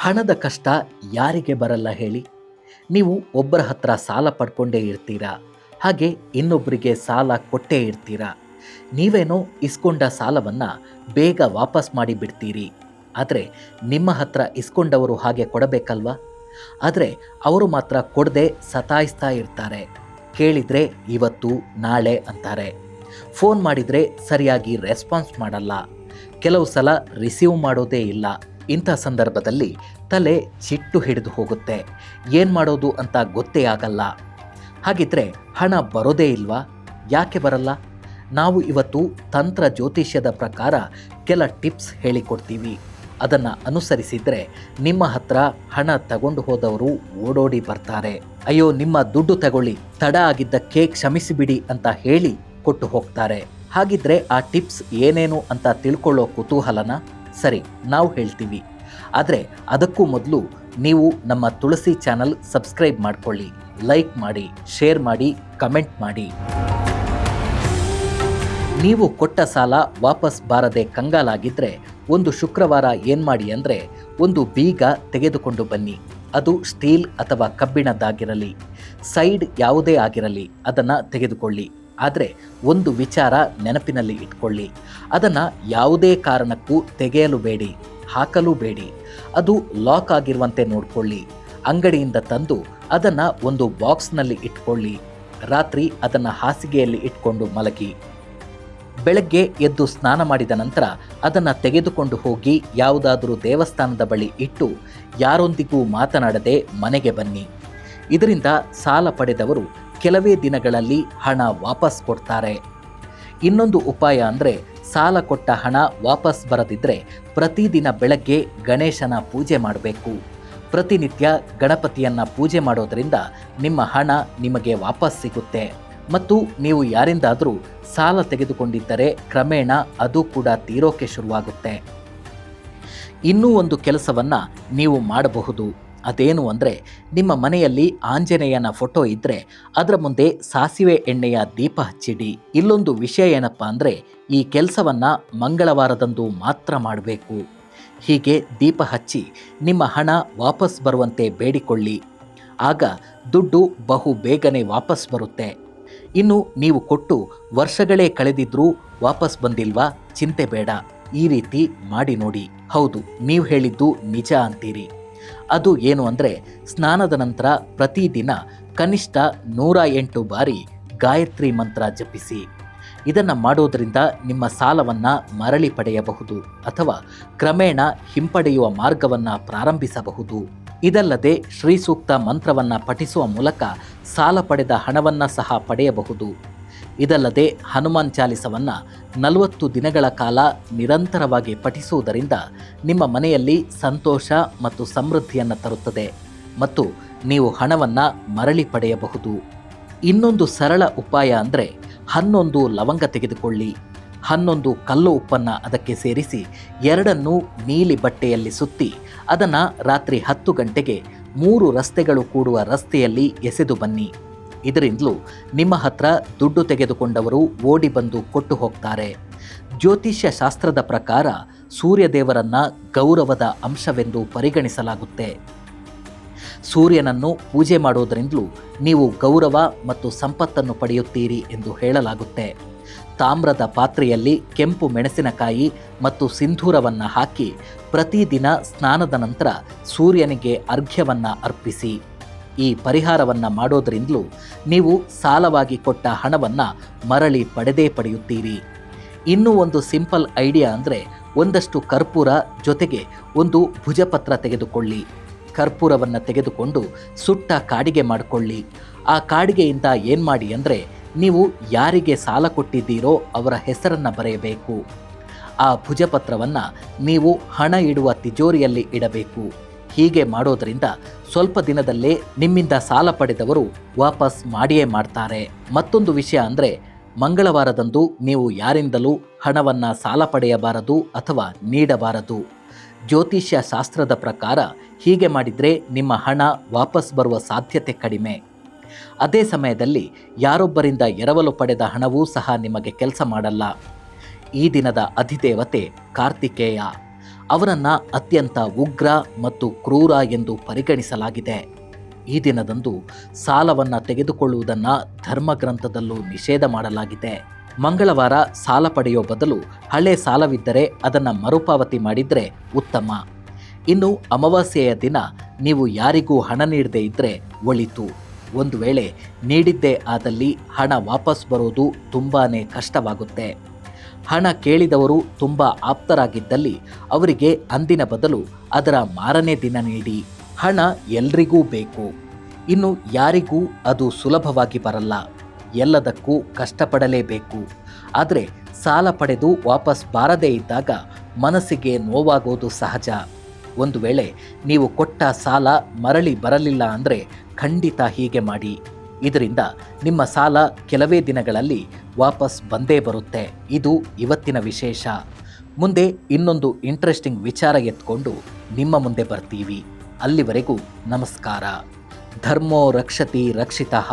ಹಣದ ಕಷ್ಟ ಯಾರಿಗೆ ಬರಲ್ಲ ಹೇಳಿ. ನೀವು ಒಬ್ಬರ ಹತ್ರ ಸಾಲ ಪಡ್ಕೊಂಡೇ ಇರ್ತೀರಾ? ಹಾಗೆ ಇನ್ನೊಬ್ಬರಿಗೆ ಸಾಲ ಕೊಟ್ಟೇ ಇರ್ತೀರಾ? ನೀವೇನೋ ಇಸ್ಕೊಂಡ ಸಾಲವನ್ನು ಬೇಗ ವಾಪಸ್ ಮಾಡಿ ಬಿಡ್ತೀರಿ ಆದರೆ ನಿಮ್ಮ ಹತ್ರ ಇಸ್ಕೊಂಡವರು ಹಾಗೆ ಕೊಡಬೇಕಲ್ವಾ? ಆದರೆ ಅವರು ಮಾತ್ರ ಕೊಡದೆ ಸತಾಯಿಸ್ತಾ ಇರ್ತಾರೆ. ಕೇಳಿದರೆ ಇವತ್ತು, ನಾಳೆ ಅಂತಾರೆ. ಫೋನ್ ಮಾಡಿದರೆ ಸರಿಯಾಗಿ ರೆಸ್ಪಾನ್ಸ್ ಮಾಡಲ್ಲ. ಕೆಲವು ಸಲ ರಿಸೀವ್ ಮಾಡೋದೇ ಇಲ್ಲ. ಇಂಥ ಸಂದರ್ಭದಲ್ಲಿ ತಲೆ ಚಿಟ್ಟು ಹಿಡಿದು ಹೋಗುತ್ತೆ. ಏನು ಮಾಡೋದು ಅಂತ ಗೊತ್ತೇ ಆಗಲ್ಲ. ಹಾಗಿದ್ರೆ ಹಣ ಬರೋದೇ ಇಲ್ವಾ? ಯಾಕೆ ಬರಲ್ಲ? ನಾವು ಇವತ್ತು ತಂತ್ರ ಜ್ಯೋತಿಷ್ಯದ ಪ್ರಕಾರ ಕೆಲ ಟಿಪ್ಸ್ ಹೇಳಿಕೊಡ್ತೀವಿ. ಅದನ್ನು ಅನುಸರಿಸಿದರೆ ನಿಮ್ಮ ಹತ್ರ ಹಣ ತಗೊಂಡು ಹೋದವರು ಓಡೋಡಿ ಬರ್ತಾರೆ. ಅಯ್ಯೋ, ನಿಮ್ಮ ದುಡ್ಡು ತಗೊಳ್ಳಿ. ತಡ ಆಗಿದ್ದಕ್ಕೆ ಕ್ಷಮಿಸಿಬಿಡಿ ಅಂತ ಹೇಳಿ ಕೊಟ್ಟು ಹೋಗ್ತಾರೆ. ಹಾಗಿದ್ರೆ ಆ ಟಿಪ್ಸ್ ಏನೇನು ಅಂತ ತಿಳ್ಕೊಳ್ಳೋ ಕುತೂಹಲನ ಸರಿ, ನಾವು ಹೇಳ್ತೀವಿ. ಆದರೆ ಅದಕ್ಕೂ ಮೊದಲು ನೀವು ನಮ್ಮ ತುಳಸಿ ಚಾನಲ್ ಸಬ್ಸ್ಕ್ರೈಬ್ ಮಾಡ್ಕೊಳ್ಳಿ, ಲೈಕ್ ಮಾಡಿ, ಶೇರ್ ಮಾಡಿ, ಕಮೆಂಟ್ ಮಾಡಿ. ನೀವು ಕೊಟ್ಟ ಸಾಲ ವಾಪಸ್ ಬಾರದೆ ಕಂಗಾಲಾಗಿದ್ದರೆ ಒಂದು ಶುಕ್ರವಾರ ಏನು ಮಾಡಿ ಅಂದರೆ ಒಂದು ಬೀಗ ತೆಗೆದುಕೊಂಡು ಬನ್ನಿ. ಅದು ಸ್ಟೀಲ್ ಅಥವಾ ಕಬ್ಬಿಣದ್ದಾಗಿರಲಿ. ಸೈಡ್ ಯಾವುದೇ ಆಗಿರಲಿ, ಅದನ್ನು ತೆಗೆದುಕೊಳ್ಳಿ. ಆದರೆ ಒಂದು ವಿಚಾರ ನೆನಪಿನಲ್ಲಿ ಇಟ್ಕೊಳ್ಳಿ. ಅದನ್ನು ಯಾವುದೇ ಕಾರಣಕ್ಕೂ ತೆಗೆಯಲು ಬೇಡಿ, ಹಾಕಲು ಬೇಡಿ. ಅದು ಲಾಕ್ ಆಗಿರುವಂತೆ ನೋಡಿಕೊಳ್ಳಿ. ಅಂಗಡಿಯಿಂದ ತಂದು ಅದನ್ನು ಒಂದು ಬಾಕ್ಸ್ನಲ್ಲಿ ಇಟ್ಕೊಳ್ಳಿ. ರಾತ್ರಿ ಅದನ್ನು ಹಾಸಿಗೆಯಲ್ಲಿ ಇಟ್ಕೊಂಡು ಮಲಗಿ. ಬೆಳಗ್ಗೆ ಎದ್ದು ಸ್ನಾನ ಮಾಡಿದ ನಂತರ ಅದನ್ನು ತೆಗೆದುಕೊಂಡು ಹೋಗಿ ಯಾವುದಾದರೂ ದೇವಸ್ಥಾನದ ಬಳಿ ಇಟ್ಟು ಯಾರೊಂದಿಗೂ ಮಾತನಾಡದೆ ಮನೆಗೆ ಬನ್ನಿ. ಇದರಿಂದ ಸಾಲ ಪಡೆದವರು ಕೆಲವೇ ದಿನಗಳಲ್ಲಿ ಹಣ ವಾಪಸ್ ಕೊಡ್ತಾರೆ. ಇನ್ನೊಂದು ಉಪಾಯ ಅಂದರೆ ಸಾಲ ಕೊಟ್ಟ ಹಣ ವಾಪಸ್ ಬರದಿದ್ದರೆ ಪ್ರತಿದಿನ ಬೆಳಗ್ಗೆ ಗಣೇಶನ ಪೂಜೆ ಮಾಡಬೇಕು. ಪ್ರತಿನಿತ್ಯ ಗಣಪತಿಯನ್ನು ಪೂಜೆ ಮಾಡೋದರಿಂದ ನಿಮ್ಮ ಹಣ ನಿಮಗೆ ವಾಪಸ್ ಸಿಗುತ್ತೆ. ಮತ್ತು ನೀವು ಯಾರಿಂದಾದರೂ ಸಾಲ ತೆಗೆದುಕೊಂಡಿದ್ದರೆ ಕ್ರಮೇಣ ಅದು ಕೂಡ ತೀರೋಕೆ ಶುರುವಾಗುತ್ತೆ. ಇನ್ನೂ ಒಂದು ಕೆಲಸವನ್ನು ನೀವು ಮಾಡಬಹುದು. ಅದೇನು ಅಂದರೆ ನಿಮ್ಮ ಮನೆಯಲ್ಲಿ ಆಂಜನೇಯನ ಫೋಟೋ ಇದ್ದರೆ ಅದರ ಮುಂದೆ ಸಾಸಿವೆ ಎಣ್ಣೆಯ ದೀಪ ಹಚ್ಚಿಡಿ. ಇಲ್ಲೊಂದು ವಿಷಯ ಏನಪ್ಪ ಅಂದರೆ ಈ ಕೆಲಸವನ್ನು ಮಂಗಳವಾರದಂದು ಮಾತ್ರ ಮಾಡಬೇಕು. ಹೀಗೆ ದೀಪ ಹಚ್ಚಿ ನಿಮ್ಮ ಹಣ ವಾಪಸ್ ಬರುವಂತೆ ಬೇಡಿಕೊಳ್ಳಿ. ಆಗ ದುಡ್ಡು ಬಹು ಬೇಗನೆ ವಾಪಸ್ ಬರುತ್ತೆ. ಇನ್ನು ನೀವು ಕೊಟ್ಟು ವರ್ಷಗಳೇ ಕಳೆದಿದ್ರೂ ವಾಪಸ್ ಬಂದಿಲ್ವಾ? ಚಿಂತೆ ಬೇಡ. ಈ ರೀತಿ ಮಾಡಿ ನೋಡಿ. ಹೌದು, ನೀವು ಹೇಳಿದ್ದು ನಿಜ ಅಂತೀರಿ. ಅದು ಏನು ಅಂದರೆ ಸ್ನಾನದ ನಂತರ ಪ್ರತಿದಿನ ಕನಿಷ್ಠ ನೂರ ಎಂಟು ಬಾರಿ ಗಾಯತ್ರಿ ಮಂತ್ರ ಜಪಿಸಿ. ಇದನ್ನು ಮಾಡೋದರಿಂದ ನಿಮ್ಮ ಸಾಲವನ್ನು ಮರಳಿ ಪಡೆಯಬಹುದು ಅಥವಾ ಕ್ರಮೇಣ ಹಿಂಪಡೆಯುವ ಮಾರ್ಗವನ್ನು ಪ್ರಾರಂಭಿಸಬಹುದು. ಇದಲ್ಲದೆ ಶ್ರೀ ಸೂಕ್ತ ಮಂತ್ರವನ್ನು ಪಠಿಸುವ ಮೂಲಕ ಸಾಲ ಪಡೆದ ಹಣವನ್ನು ಸಹ ಪಡೆಯಬಹುದು. ಇದಲ್ಲದೆ ಹನುಮಾನ್ ಚಾಲಿಸವನ್ನು ನಲವತ್ತು ದಿನಗಳ ಕಾಲ ನಿರಂತರವಾಗಿ ಪಠಿಸುವುದರಿಂದ ನಿಮ್ಮ ಮನೆಯಲ್ಲಿ ಸಂತೋಷ ಮತ್ತು ಸಮೃದ್ಧಿಯನ್ನು ತರುತ್ತದೆ ಮತ್ತು ನೀವು ಹಣವನ್ನು ಮರಳಿ ಪಡೆಯಬಹುದು. ಇನ್ನೊಂದು ಸರಳ ಉಪಾಯ ಅಂದರೆ ಹನ್ನೊಂದು ಲವಂಗ ತೆಗೆದುಕೊಳ್ಳಿ. ಹನ್ನೊಂದು ಕಲ್ಲು ಉಪ್ಪನ್ನು ಅದಕ್ಕೆ ಸೇರಿಸಿ ಎರಡನ್ನೂ ನೀಲಿ ಬಟ್ಟೆಯಲ್ಲಿ ಸುತ್ತಿ ಅದನ್ನು ರಾತ್ರಿ ಹತ್ತು ಗಂಟೆಗೆ ಮೂರು ರಸ್ತೆಗಳು ಕೂಡುವ ರಸ್ತೆಯಲ್ಲಿ ಎಸೆದು ಬನ್ನಿ. ಇದರಿಂದಲೂ ನಿಮ್ಮ ಹತ್ರ ದುಡ್ಡು ತೆಗೆದುಕೊಂಡವರು ಓಡಿ ಬಂದು ಕೊಟ್ಟು ಹೋಗ್ತಾರೆ. ಜ್ಯೋತಿಷ್ಯ ಶಾಸ್ತ್ರದ ಪ್ರಕಾರ ಸೂರ್ಯದೇವರನ್ನ ಗೌರವದ ಅಂಶವೆಂದು ಪರಿಗಣಿಸಲಾಗುತ್ತೆ. ಸೂರ್ಯನನ್ನು ಪೂಜೆ ಮಾಡೋದರಿಂದಲೂ ನೀವು ಗೌರವ ಮತ್ತು ಸಂಪತ್ತನ್ನು ಪಡೆಯುತ್ತೀರಿ ಎಂದು ಹೇಳಲಾಗುತ್ತೆ. ತಾಮ್ರದ ಪಾತ್ರೆಯಲ್ಲಿ ಕೆಂಪು ಮೆಣಸಿನಕಾಯಿ ಮತ್ತು ಸಿಂಧೂರವನ್ನು ಹಾಕಿ ಪ್ರತಿದಿನ ಸ್ನಾನದ ನಂತರ ಸೂರ್ಯನಿಗೆ ಅರ್ಘ್ಯವನ್ನು ಅರ್ಪಿಸಿ. ಈ ಪರಿಹಾರವನ್ನು ಮಾಡೋದರಿಂದಲೂ ನೀವು ಸಾಲವಾಗಿ ಕೊಟ್ಟ ಹಣವನ್ನು ಮರಳಿ ಪಡೆದೇ ಪಡೆಯುತ್ತೀರಿ. ಇನ್ನೂ ಒಂದು ಸಿಂಪಲ್ ಐಡಿಯಾ ಅಂದರೆ ಒಂದಷ್ಟು ಕರ್ಪೂರ ಜೊತೆಗೆ ಒಂದು ಭುಜಪತ್ರ ತೆಗೆದುಕೊಳ್ಳಿ. ಕರ್ಪೂರವನ್ನು ತೆಗೆದುಕೊಂಡು ಸುಟ್ಟ ಕಾಡಿಗೆ ಮಾಡಿಕೊಳ್ಳಿ. ಆ ಕಾಡಿಗೆಯಿಂದ ಏನು ಮಾಡಿ ಅಂದರೆ ನೀವು ಯಾರಿಗೆ ಸಾಲ ಕೊಟ್ಟಿದ್ದೀರೋ ಅವರ ಹೆಸರನ್ನು ಬರೆಯಬೇಕು. ಆ ಭುಜಪತ್ರವನ್ನು ನೀವು ಹಣ ಇಡುವ ತಿಜೋರಿಯಲ್ಲಿ ಇಡಬೇಕು. ಹೀಗೆ ಮಾಡೋದರಿಂದ ಸ್ವಲ್ಪ ದಿನದಲ್ಲೇ ನಿಮ್ಮಿಂದ ಸಾಲ ಪಡೆದವರು ವಾಪಸ್ ಮಾಡಿಯೇ ಮಾಡ್ತಾರೆ. ಮತ್ತೊಂದು ವಿಷಯ ಅಂದರೆ, ಮಂಗಳವಾರದಂದು ನೀವು ಯಾರಿಂದಲೂ ಹಣವನ್ನು ಸಾಲ ಪಡೆಯಬಾರದು ಅಥವಾ ನೀಡಬಾರದು. ಜ್ಯೋತಿಷ್ಯ ಶಾಸ್ತ್ರದ ಪ್ರಕಾರ ಹೀಗೆ ಮಾಡಿದರೆ ನಿಮ್ಮ ಹಣ ವಾಪಸ್ ಬರುವ ಸಾಧ್ಯತೆ ಕಡಿಮೆ. ಅದೇ ಸಮಯದಲ್ಲಿ ಯಾರೊಬ್ಬರಿಂದ ಎರವಲು ಪಡೆದ ಹಣವೂ ಸಹ ನಿಮಗೆ ಕೆಲಸ ಮಾಡಲ್ಲ. ಈ ದಿನದ ಅಧಿದೇವತೆ ಕಾರ್ತಿಕೇಯ. ಅವರನ್ನು ಅತ್ಯಂತ ಉಗ್ರ ಮತ್ತು ಕ್ರೂರ ಎಂದು ಪರಿಗಣಿಸಲಾಗಿದೆ. ಈ ದಿನದಂದು ಸಾಲವನ್ನು ತೆಗೆದುಕೊಳ್ಳುವುದನ್ನು ಧರ್ಮಗ್ರಂಥದಲ್ಲೂ ನಿಷೇಧ ಮಾಡಲಾಗಿದೆ. ಮಂಗಳವಾರ ಸಾಲ ಪಡೆಯೋ ಬದಲು ಹಳೆ ಸಾಲವಿದ್ದರೆ ಅದನ್ನು ಮರುಪಾವತಿ ಮಾಡಿದರೆ ಉತ್ತಮ. ಇನ್ನು ಅಮಾವಾಸ್ಯೆಯ ದಿನ ನೀವು ಯಾರಿಗೂ ಹಣ ನೀಡದೇ ಇದ್ದರೆ ಒಳಿತು. ಒಂದು ವೇಳೆ ನೀಡಿದ್ದೇ ಆದಲ್ಲಿ ಹಣ ವಾಪಸ್ ಬರೋದು ತುಂಬಾ ಕಷ್ಟವಾಗುತ್ತೆ. ಹಣ ಕೇಳಿದವರು ತುಂಬ ಆಪ್ತರಾಗಿದ್ದಲ್ಲಿ ಅವರಿಗೆ ಅಂದಿನ ಬದಲು ಅದರ ಮಾರನೇ ದಿನ ನೀಡಿ ಹಣ ಎಲ್ರಿಗೂ ಬೇಕು. ಇನ್ನು ಯಾರಿಗೂ ಅದು ಸುಲಭವಾಗಿ ಬರಲ್ಲ. ಎಲ್ಲದಕ್ಕೂ ಕಷ್ಟಪಡಲೇಬೇಕು. ಆದರೆ ಸಾಲ ಪಡೆದು ವಾಪಸ್ ಬಾರದೇ ಇದ್ದಾಗ ಮನಸ್ಸಿಗೆ ನೋವಾಗೋದು ಸಹಜ. ಒಂದು ವೇಳೆ ನೀವು ಕೊಟ್ಟ ಸಾಲ ಮರಳಿ ಬರಲಿಲ್ಲ ಅಂದರೆ ಖಂಡಿತ ಹೀಗೆ ಮಾಡಿ. ಇದರಿಂದ ನಿಮ್ಮ ಸಾಲ ಕೆಲವೇ ದಿನಗಳಲ್ಲಿ ವಾಪಸ್ ಬಂದೇ ಬರುತ್ತೆ. ಇದು ಇವತ್ತಿನ ವಿಶೇಷ. ಮುಂದೆ ಇನ್ನೊಂದು ಇಂಟ್ರೆಸ್ಟಿಂಗ್ ವಿಚಾರ ಎತ್ಕೊಂಡು ನಿಮ್ಮ ಮುಂದೆ ಬರ್ತೀವಿ. ಅಲ್ಲಿವರೆಗೂ ನಮಸ್ಕಾರ. ಧರ್ಮೋ ರಕ್ಷತಿ ರಕ್ಷಿತಃ.